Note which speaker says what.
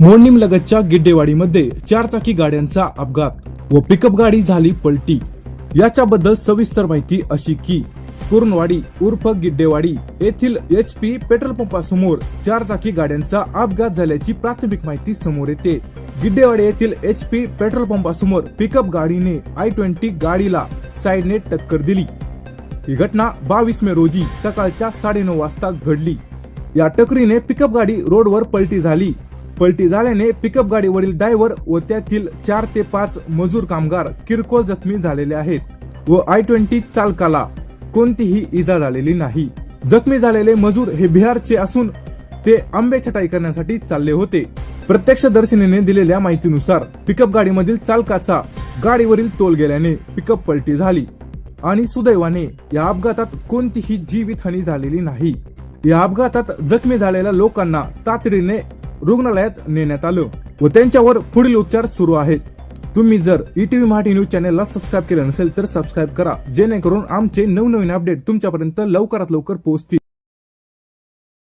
Speaker 1: मोडणीम लगतच्या गिड्डेवाडीमध्ये चारचाकी गाड्यांचा अपघात व पिकअप गाडी झाली पलटी. याच्याबद्दल सविस्तर माहिती अशी की कुरणवाडी उर्फ गिड्डेवाडी येथील एच पी पेट्रोल पंपासमोर चारचाकी गाड्यांचा अपघात झाल्याची प्राथमिक माहिती समोर येते. गिड्डेवाडी येथील एच पी पेट्रोल पंपासमोर पिकअप गाडीने आय ट्वेंटी गाडीला साईडने टक्कर दिली. ही घटना बावीस मे रोजी सकाळच्या साडेनऊ वाजता घडली. या टकरीने पिकअप गाडी रोडवर पलटी झाली. पलटी झाल्याने पिकअप गाडीवरील ड्रायव्हर व त्यातील चार ते पाच मजूर कामगार किरकोळ जखमी झालेले आहेत व आय ट्वेंटी चालकाला कोणतीही इजा झालेली नाही. जखमी झालेले मजूर हे बिहारचे असून ते आंबे छटाई करण्यासाठी चालले होते. प्रत्यक्षदर्शिनीने दिलेल्या माहितीनुसार पिकअप गाडीमधील चालकाचा गाडीवरील तोल गेल्याने पिकअप पलटी झाली आणि सुदैवाने या अपघातात कोणतीही जीवितहानी झालेली नाही. या अपघातात जखमी झालेल्या लोकांना तातडीने रुग्णालयात नेण्यात आलं व त्यांच्यावर पुढील उपचार सुरू आहेत. तुम्ही जर ईटीव्ही मराठी न्यूज चॅनलला सबस्क्राईब केलं नसेल तर सबस्क्राईब करा. जेणेकरून आमचे नवनवीन अपडेट तुमच्यापर्यंत लवकरात लवकर पोहोचतील.